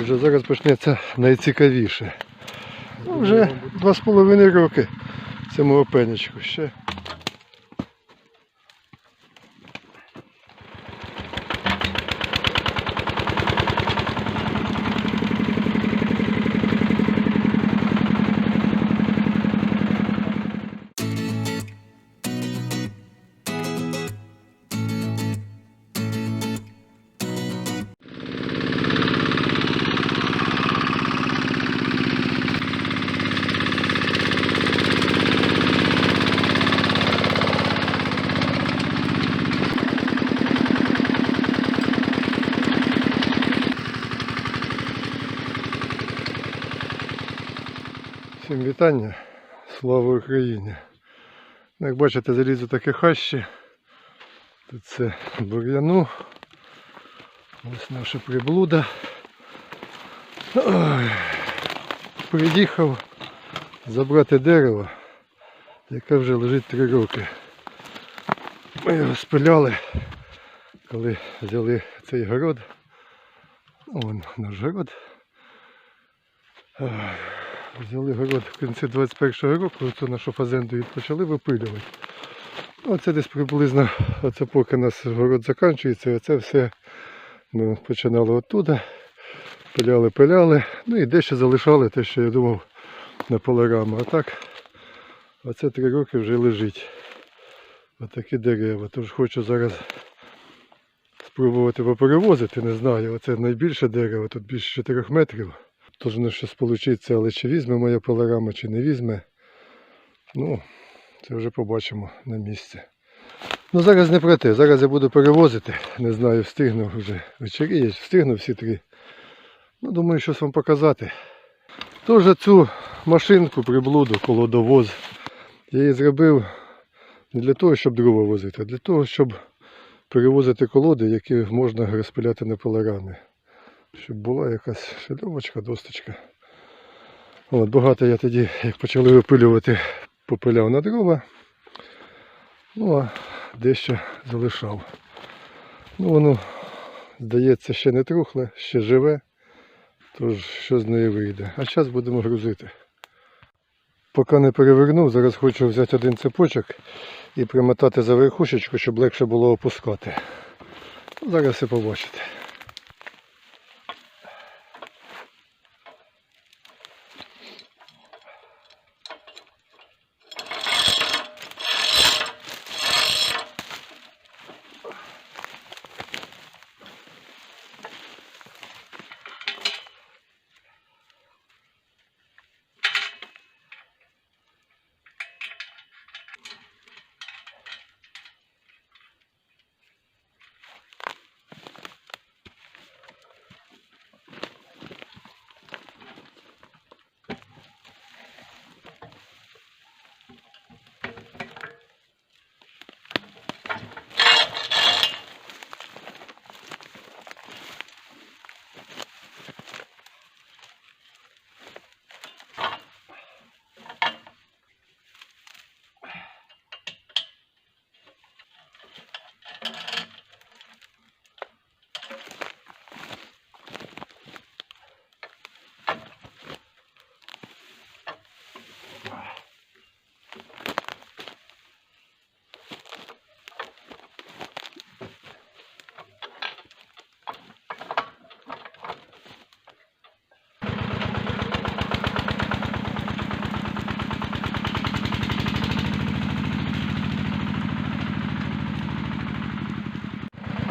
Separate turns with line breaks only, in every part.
Отже, зараз почнеться найцікавіше. Ну, вже два з половиною роки цьому опенечку ще. Вітання. Слава Україні. Ну, Як бачите, залізу таке хащі. Тут це бур'яну. Ось наша приблуда. Ой. Приїхав забрати дерево, яке вже лежить три роки. Ми його спиляли, коли взяли цей город. Вон наш город. Ой. Взяли город в кінці 21-го року, це нашу фазенду і почали випилювати. Оце десь приблизно, оце поки нас город закінчується, оце все ми починали оттуда. Пиляли, пиляли. Ну і дещо залишали те, що я думав на полораму. А так, оце три роки вже лежить. Отакі дерева. Тож хочу зараз спробувати поперевозити, не знаю. Оце найбільше дерево, тут більше 4 метрів. Тож воно щось вийде, але чи візьме моя пилорама, чи не візьме. Ну, це вже побачимо на місці. Ну зараз не про те, зараз я буду перевозити. Не знаю, встигну вже вечеріє, встигну всі три. Ну, думаю, щось вам показати. Тож цю машинку приблуду, колодовоз, я її зробив не для того, щоб дрова возити, а для того, щоб перевозити колоди, які можна розпиляти на пилорамі щоб була якась шильовочка, досточка. От, багато я тоді, як почали випилювати, попиляв на дрова. Ну а дещо залишав. Ну воно, здається, ще не трухле, ще живе. Тож що з неї вийде. А зараз будемо грузити. Поки не перевернув, зараз хочу взяти один цепочок і примотати за верхушечку, щоб легше було опускати. Ну, Зараз все побачите.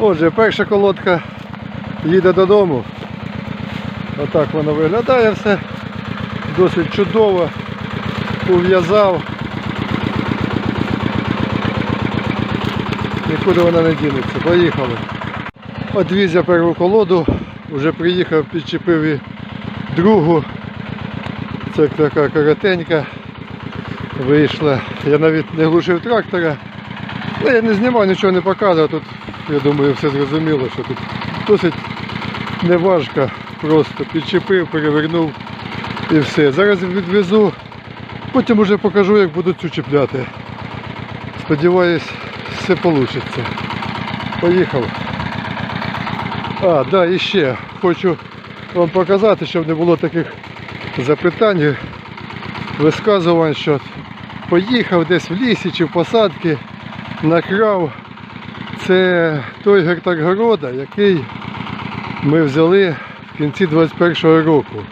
Отже, перша колодка їде додому. Отак воно виглядає все. Досить чудово. Ув'язав. Нікуди вона не дінеться. Поїхали. Одвіз я перву колоду, вже приїхав, підчепив і другу. Це така коротенька вийшла. Я навіть не глушив трактора. Ну, я не знімав, нічого не показував. Тут, я думаю, все зрозуміло, що тут досить неважко. Просто підчепив, перевернув і все. Зараз відвезу, потім вже покажу, як буду цю чіпляти. Сподіваюсь, все вийде. Поїхав. А, да, і ще хочу вам показати, щоб не було таких запитань, висказувань, що поїхав десь в лісі чи в посадки, накрав. Це той гектар города, який ми взяли в кінці 21-го року.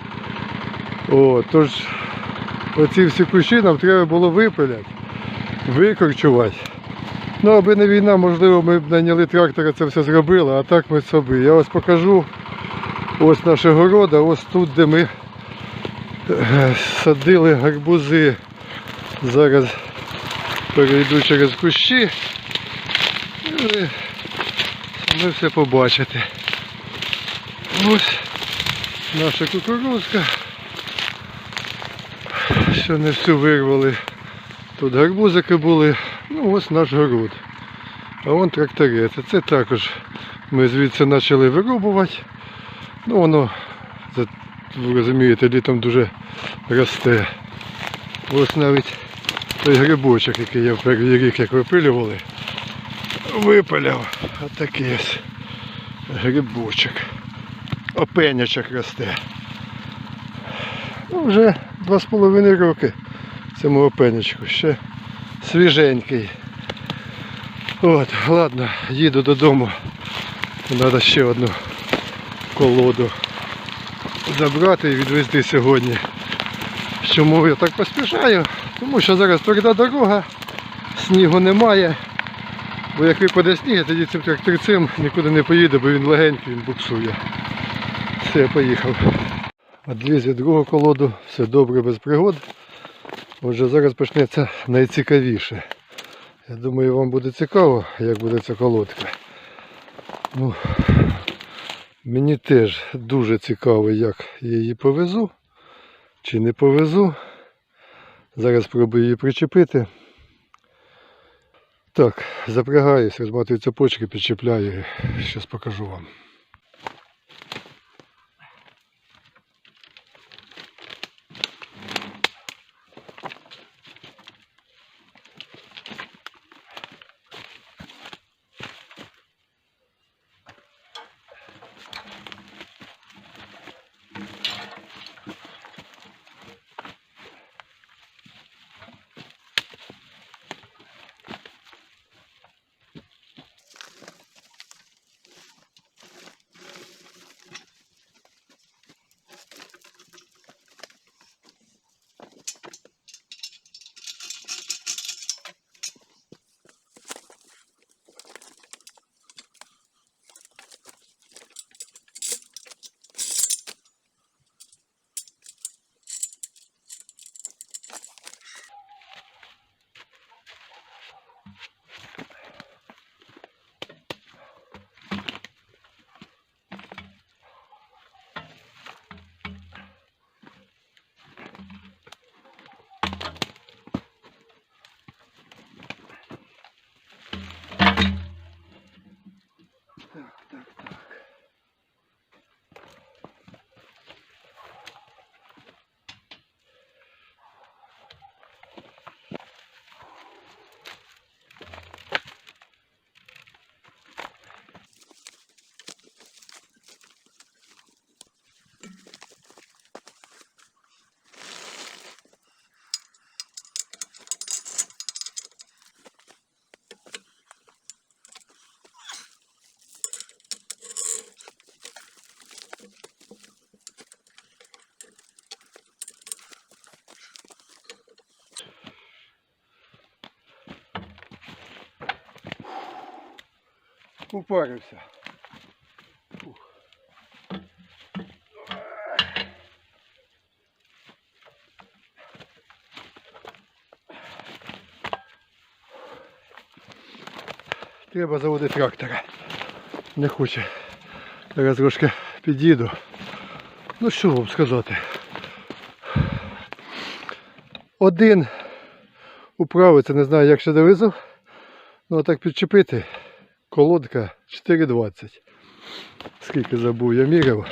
О, тож оці всі кущі нам треба було випиляти, викорчувати. Ну, аби не війна, можливо, ми б наняли трактора, це все зробили, а так ми собі. Я ось покажу. Ось наша города, ось тут, де ми е, садили гарбузи. Зараз перейду через кущі. І ви все побачите. Ось наша кукурузка. Ще не всю вирвали. Тут гарбузики були. Ну ось наш город. А вон тракторець. Це також ми звідси почали вирубувати. Ну воно, ви розумієте, літом дуже росте. Ось навіть той грибочок, який я в перший рік як випилювали, випиляв. Отакий ось грибочок. Опенячок росте. Ну, вже два з половиною роки цьому опенячку. Ще свіженький. От, ладно, їду додому. Треба ще одну колоду забрати і відвезти сьогодні. Чому я так поспішаю? Тому що зараз тверда дорога, снігу немає. Бо як випаде сніг, тоді цим тракторцем нікуди не поїде, бо він легенький, він буксує. Все, поїхав. Відвіз я другу колоду, все добре без пригод. Отже, зараз почнеться найцікавіше. Я думаю, вам буде цікаво, як буде ця колодка. Ну, мені теж дуже цікаво, як я її повезу чи не повезу. Зараз спробую її причепити. Так, запрягаюсь, розматую цепочки, підчіпляю, Зараз покажу вам. Упарився. Треба заводити трактора. Не хоче. Зараз трошки під'їду. Ну що вам сказати? Один управиться, не знаю, як ще довезу. Ну а так підчепити. Колодка 4,20. Скільки забув, я міряв.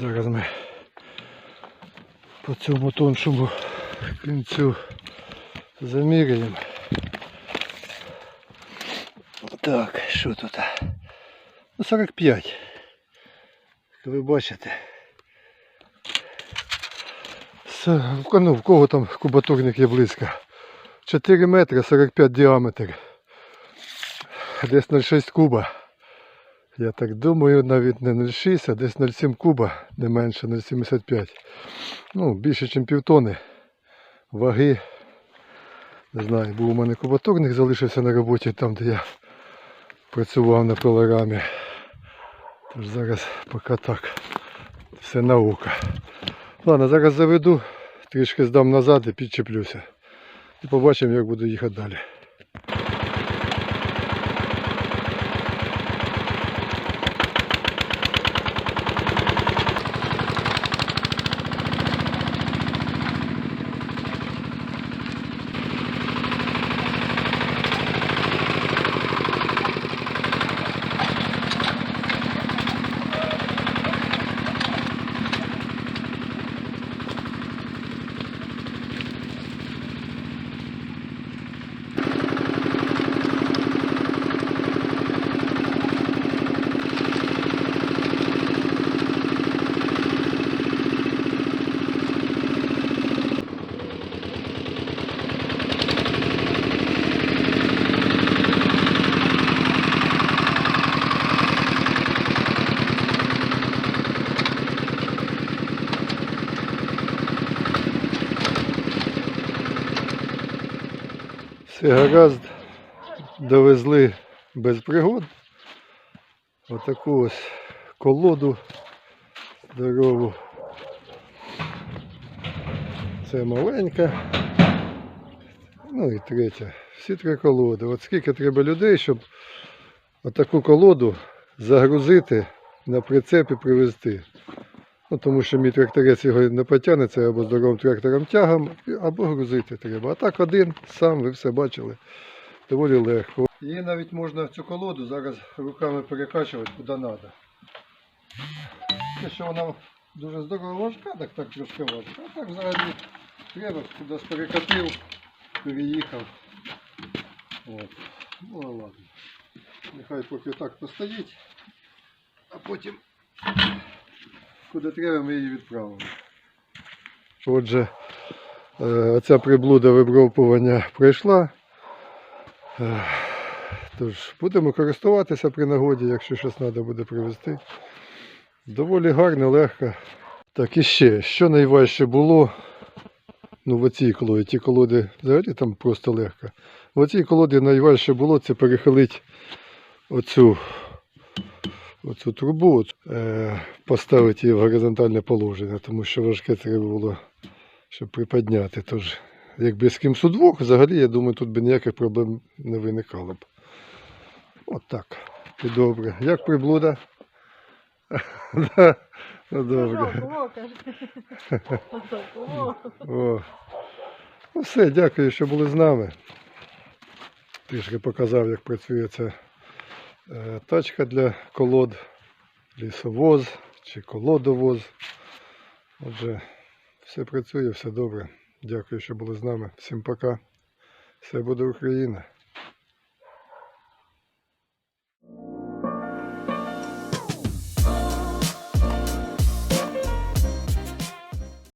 Зараз ми по цьому тоншому кінцю заміряємо. Так, що тут? Ну 45. Як ви бачите. Ну, в кого там кубатурник є близько. 4 метри 45 діаметр. Десь 0,6 куба. Я так думаю, навіть не 0,6, а десь 0,7 куба, не менше 0,75. Ну, більше, ніж півтони. Ваги. Не знаю, був у мене кубатурник, залишився на роботі там, де я працював на пилорамі. Тож зараз поки так. Все наука. Ладно, зараз заведу, трішки здам назад і підчеплюся. І побачимо, як буду їхати далі. Все гаразд, довезли без пригод. Отаку ось колоду здорову. Це маленька. Ну і третя. Всі три колоди. От скільки треба людей, щоб отаку колоду загрузити на прицеп і привезти. Ну, тому що мій тракторець його не потягне, або здоровим трактором тягом, або грузити треба. А так один, сам ви все бачили. Доволі легко. Її навіть можна цю колоду зараз руками перекачувати куди треба. Те, що вона дуже здорово важка, так так трошки важка. А так взагалі треба, кудись перекатив, переїхав. От. Ну а ладно. Нехай поки так постоїть, а потім куди треба, ми її відправимо. Отже, е, оця приблуда вибровпування пройшла. Е, Тож будемо користуватися при нагоді, якщо щось треба буде привезти. Доволі гарно, легко. Так, і ще, що найважче було, ну в оцій колоді, ті колоди взагалі там просто легко. В оцій колоді найважче було це перехилити оцю оцю трубу, от, е, поставити її в горизонтальне положення, тому що важке треба було, щоб приподняти. Тож, якби з кимсь удвох, взагалі, я думаю, тут би ніяких проблем не виникало б. От так. І добре. Як приблуда? Ну добре. О. Ну все, дякую, що були з нами. Трішки показав, як працює ця е, тачка для колод, лісовоз чи колодовоз. Отже, все працює, все добре. Дякую, що були з нами. Всім пока. Все буде Україна.